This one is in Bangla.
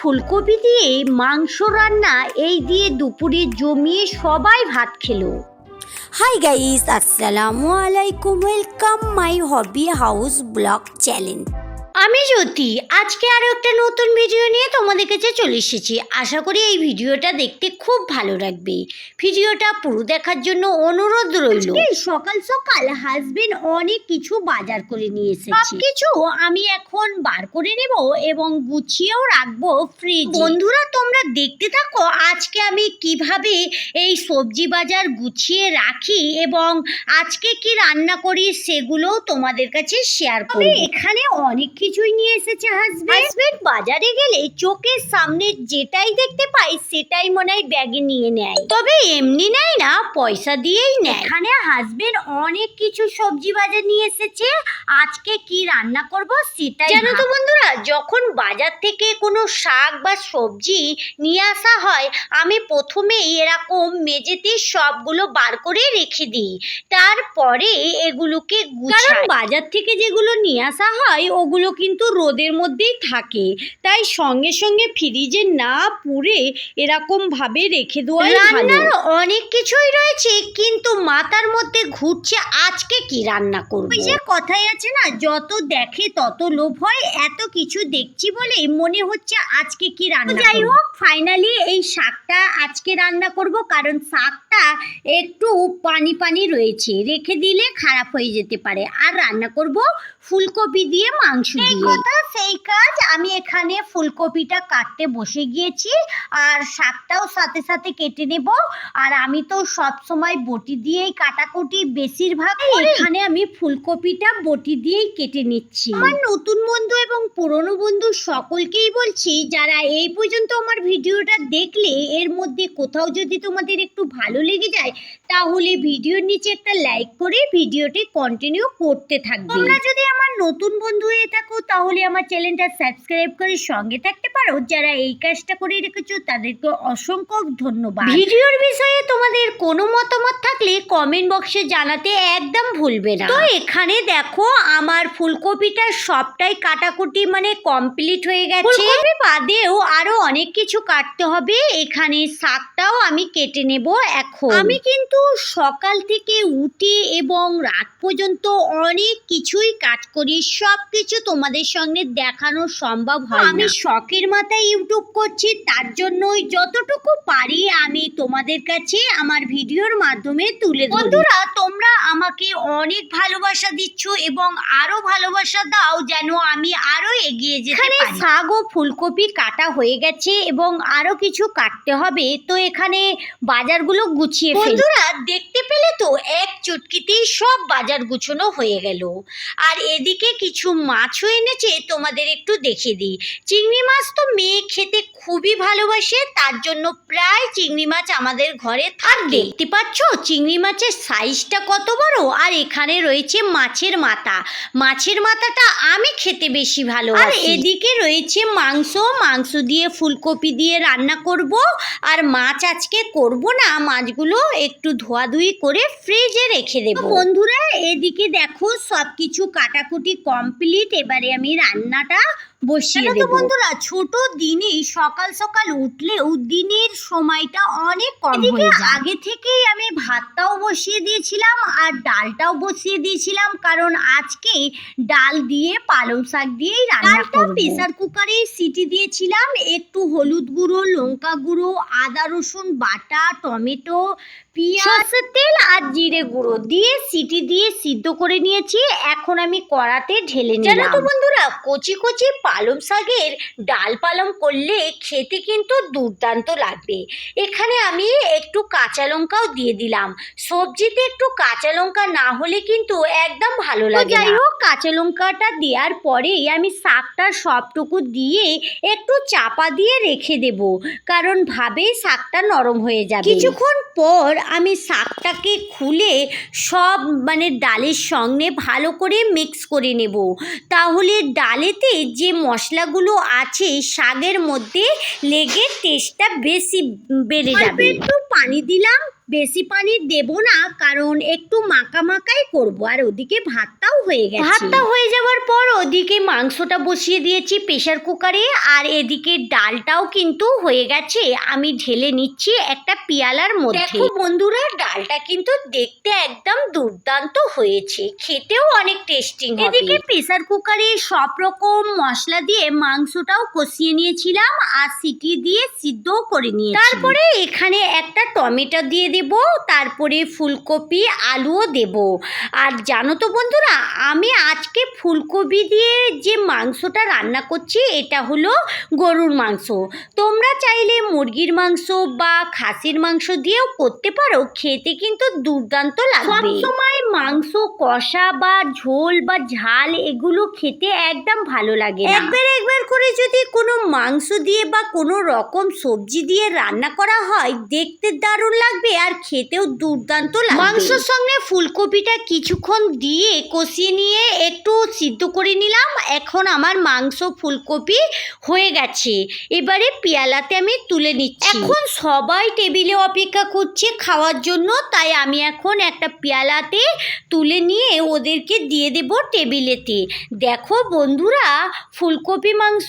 ফুলকপি দিয়ে মাংস রান্না, এই দিয়ে দুপুরে জমিয়ে সবাই ভাত খেলো। হাই গাইস আসসালামু আলাইকুম welcome my hobby house blog channel আমি জ্যোতি আজকে আরও একটা নতুন ভিডিও নিয়ে তোমাদের কাছে চলে এসেছি। আশা করি এই ভিডিওটা দেখতে খুব ভালো লাগবে। ভিডিওটা পুরো দেখার জন্য অনুরোধ রইল। সকাল সকাল হাজবেন্ড অনেক কিছু বাজার করে নিয়ে এসেছে। কিছু আমি এখন বার করে নেব এবং গুছিয়েও রাখব ফ্রিজ বন্ধুরা তোমরা দেখতে থাকো আজকে আমি কীভাবে এই সবজি বাজার গুছিয়ে রাখি এবং আজকে কি রান্না করি সেগুলোও তোমাদের কাছে শেয়ার করি এখানে অনেক কিছুই নিয়ে এসেছে হাজবেন্ড হাজবেন্ড বাজারে গেলে চোখের সামনে যেটাই দেখতে পাই সেটাই মনে হয় ব্যাগে নিয়ে নেয়। তবে এমনি নেয় না পয়সা দিয়েই নেয়। এখানে হাজবেন্ড অনেক কিছু সবজি বাজার নিয়ে এসেছে। আজকে কি রান্না করব সেটাই জানো তো বন্ধুরা যখন বাজার থেকে কোনো শাক বা সবজি নিয়ে আসা হয় আমি প্রথমেই এরকম মেঝেতে সবগুলো বার করে রেখে দিই। তারপরে এগুলোকে গুছাই। বাজার থেকে যেগুলো নিয়ে আসা হয় ওগুলো কিন্তু রোদের মধ্যেই থাকে। তাই সঙ্গে সঙ্গে ফ্রিজে না পুড়ে এরকম ভাবে রেখে দেওয়া রান্নার অনেক কিছুই রয়েছে কিন্তু মাথার মধ্যে ঘুরছে আজকে কি রান্না করব? ওই যে কথাই আছে না যত দেখে তত লোভ হয় এত কিছু দেখছি বলে মনে হচ্ছে আজকে কি রান্না যাই হোক ফাইনালি এই শাকটা আজকে রান্না করব কারণ শাকটা একটু পানি পানি রয়েছে রেখে দিলে খারাপ হয়ে যেতে পারে। আর রান্না করব ফুলকপি দিয়ে মাংস কথা সেই কাজ আমি এখানে ফুলকপিটা কাটতে বসে গিয়েছি আর শাকটাও সাথে সাথে কেটে নেব। আর আমি তো সব সময় বটি দিয়েই কাটাকুটি বেশিরভাগ এখানে আমি ফুলকপিটা বটি দিয়েই কেটে নিচ্ছি। আমার নতুন বন্ধু এবং পুরনো বন্ধু সকলকেই বলছি যারা এই পর্যন্ত আমার ভিডিওটা দেখলে এর মধ্যে কোথাও যদি তোমাদের একটু ভালো লেগে যায় তাহলে ভিডিওর নিচে একটা লাইক করে ভিডিওটি কন্টিনিউ করতে থাকবে। তোমরা যদি আমার নতুন বন্ধু হয়ে থাকো তাহলে আমার চ্যানেলটা সাবস্ক্রাইব করে সঙ্গে থাকতে পারো। যারা এই কাজটা করে রেখেছো তাদেরকে অসংখ্য ধন্যবাদ। ভিডিওর বিষয়ে তোমাদের কোনো মতামত থাকলে কমেন্ট বক্সে জানাতে একদম ভুলবে না। তো এখানে দেখো আমার ফুলকপিটা সবটাই কাটাকুটি মানে কমপ্লিট হয়ে গেছে। ফুলকপি? বাদেও আরও অনেক কিছু কাটতে হবে। এখানে শাকটাও আমি কেটে নেব এখন। আমি কিন্তু সকাল থেকে উঠে এবং রাত পর্যন্ত অনেক কিছুই কাজ করি। সব কিছু তোমাদের সঙ্গে দেখানো সম্ভব হয় আমি শখের মাথায় ইউটিউব করছি তার জন্যই যতটুকু পারি আমি তোমাদের কাছে আমার ভিডিওর মাধ্যমে তুলে ধরি। বন্ধুরা তোমরা আমাকে অনেক ভালোবাসা দিচ্ছ এবং আরও ভালোবাসা দাও যেন আমি আরও এগিয়ে যেতে পারি। শাক ও ফুলকপি কাটা হয়ে গেছে এবং আরও কিছু কাটতে হবে তো এখানে বাজারগুলো গুছিয়ে বন্ধুরা দেখতে পেলে তো এক চুটকিতেই সব বাজার গুছোনো হয়ে গেল। আর এদিকে কিছু মাছও এনেছে, তোমাদের একটু দেখিয়ে দিই। চিংড়ি মাছ তো মেয়ে খেতে খুবই ভালোবাসে তার জন্য প্রায় চিংড়ি মাছ আমাদের ঘরে আর দেখতে পাচ্ছ? চিংড়ি মাছের সাইজটা কত বড়? আর এখানে রয়েছে মাছের মাথা। মাছের মাথাটা আমি খেতে বেশি ভালো আর এদিকে রয়েছে মাংস। মাংস দিয়ে ফুলকপি দিয়ে রান্না করব। আর মাছ আজকে করব না। মাছগুলো একটু ধোয়াধুয়ি করে ফ্রিজে রেখে দেবো। বন্ধুরা এদিকে দেখো সব কিছু কাটাকুটি কমপ্লিট এবারে আমি রান্নাটা বসিয়ে দেবো। বন্ধুরা ছোট দিনেই সকাল সকাল উঠলেও দিনের সময়টা অনেক কম হয়ে যায়। আগে থেকেই আমি ভাতটাও বসিয়ে দিয়েছিলাম আর ডালটাও বসিয়ে দিয়েছিলাম কারণ আজকে ডাল দিয়ে পালং শাক দিয়েই রান্না করব। প্রেসার কুকারে সিটি দিয়েছিলাম একটু হলুদ গুঁড়ো লঙ্কা গুঁড়ো আদা রসুন বাটা টমেটো সর্ষের তেল আর জিরে গুঁড়ো দিয়ে সিটি দিয়ে সিদ্ধ করে নিয়েছি। এখন আমি কড়াতে ঢেলে নিলাম জানো তো বন্ধুরা কচি কচি পালং শাকের ডাল পালং করলে খেতে কিন্তু দুর্দান্ত লাগবে। এখানে আমি একটু কাঁচা লঙ্কাও দিয়ে দিলাম। সবজিতে একটু কাঁচা লঙ্কা না হলে কিন্তু একদম ভালো লাগে যাই হোক কাঁচা লঙ্কাটা দেওয়ার পরেই আমি শাকটা সবটুকু দিয়ে একটু চাপা দিয়ে রেখে দেব। কারণ ভাবে শাকটা নরম হয়ে যাবে। কিছুক্ষণ পর আমি শাকটাকে খুলে সব মানে ডালের সঙ্গে ভালো করে মিক্স করে নেব। তাহলে ডালেতে যে মশলাগুলো আছে, শাকের মধ্যে লেগে টেস্টটা বেশি বেড়ে যাবে। একটু পানি দিলাম। বেশি পানি দেব না কারণ একটু মাখা মাখাই করব। আর ওদিকে ভাতটাও হয়ে গেছে। ভাতটা হয়ে যাওয়ার পর ওদিকে মাংসটা বসিয়ে দিয়েছি প্রেশার কুকারে আর এদিকে ডালটাও কিন্তু হয়ে গেছে। আমি ঢেলে নিচ্ছি একটা পিয়ালার মধ্যে। দেখো বন্ধুরা ডালটা কিন্তু দেখতে একদম দুর্দান্ত হয়েছে। খেতেও অনেক টেস্টিং এদিকে প্রেসার কুকারে সব রকম মশলা দিয়ে মাংসটাও কষিয়ে নিয়েছিলাম আর সিটি দিয়ে সিদ্ধও করে নিয়েছি। তারপরে এখানে একটা টমেটো দিয়ে দেব তারপরে ফুলকপি আলুও দেব। আর জানো তো বন্ধুরা আমি আজকে ফুলকপি দিয়ে যে মাংসটা রান্না করছি এটা হলো গরুর মাংস। তোমরা চাইলে মুরগির মাংস বা খাসির মাংস দিয়েও করতে পারো খেতে কিন্তু দুর্দান্ত লাগবে। সময় মাংস কষা বা ঝোল বা ঝাল এগুলো খেতে একদম ভালো লাগে একবার একবার করে যদি কোনো মাংস দিয়ে বা কোনো রকম সবজি দিয়ে রান্না করা হয় দেখতে দারুণ লাগবে। আর খেতেও দুর্দান্ত লাগবে। মাংসর সঙ্গে ফুলকপিটা কিছুক্ষণ দিয়ে কষিয়ে নিয়ে একটু সিদ্ধ করে নিলাম। এখন আমার মাংস ফুলকপি হয়ে গেছে। এবারে পেয়ালাতে আমি তুলে নিচ্ছি। এখন সবাই টেবিলে অপেক্ষা করছে খাওয়ার জন্য তাই আমি এখন একটা পেয়ালাতে তুলে নিয়ে ওদেরকে দিয়ে দেব টেবিলেতে। দেখো বন্ধুরা ফুলকপি মাংস